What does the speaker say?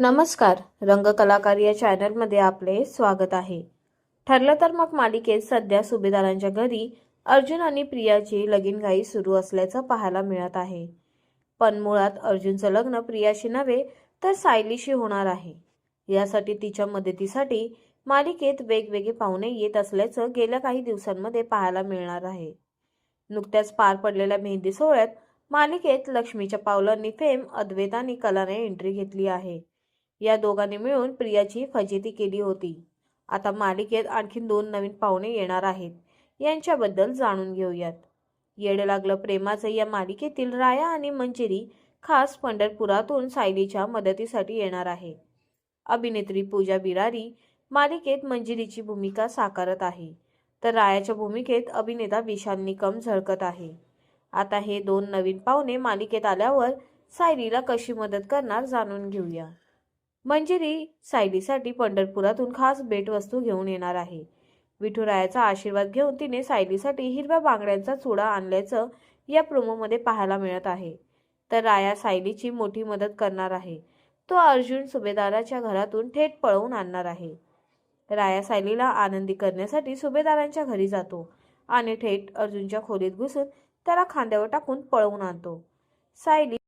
नमस्कार. रंगकलाकार या चॅनलमध्ये आपले स्वागत आहे. ठरलं तर मग मालिकेत सध्या सुभेदारांच्या घरी अर्जुन आणि प्रियाची लगीनघाई सुरू असल्याचं पाहायला मिळत आहे. पण मुळात अर्जुनचं लग्न प्रियाशी नव्हे तर सायलीशी होणार आहे. यासाठी तिच्या मदतीसाठी मालिकेत वेगवेगळे पाहुणे येत असल्याचं गेल्या काही दिवसांमध्ये पाहायला मिळणार आहे. नुकत्याच पार पडलेल्या मेहंदी सोहळ्यात मालिकेत लक्ष्मीच्या पावलांनी फेम अद्वैतानी आणि कलाने एंट्री घेतली आहे. या दोघांनी मिळून प्रियाची फजिती केली होती. आता मालिकेत आणखीन दोन नवीन पाहुणे येणार आहेत. यांच्याबद्दल जाणून घेऊयात. येड लागलं प्रेमाचं या मालिकेतील राया आणि मंजिरी खास पंढरपुरातून सायलीच्या मदतीसाठी येणार आहे. अभिनेत्री पूजा बिरारी मालिकेत मंजिरीची भूमिका साकारत आहे. तर रायाच्या भूमिकेत अभिनेता विशाल निकम झळकत आहे. आता हे दोन नवीन पाहुणे मालिकेत आल्यावर सायलीला कशी मदत करणार जाणून घेऊया. म्हणजे मंजिरी सायलीसाठी पंढरपुरातून खास भेटवस्तू घेऊन येणार आहे. विठुरायाचा आशीर्वाद घेऊन तिने सायलीसाठी हिरव्या बांगड्यांचा चुडा आणल्याचं या प्रोमोमध्ये पाहायला मिळत आहे. तर राया सायलीची मोठी मदत करणार आहे. तो अर्जुन सुभेदाराच्या घरातून थेट पळवून आणणार आहे. राया सायलीला आनंदी करण्यासाठी सुभेदारांच्या घरी जातो आणि थेट अर्जुनच्या खोलीत घुसून त्याला खांद्यावर टाकून पळवून आणतो. सायली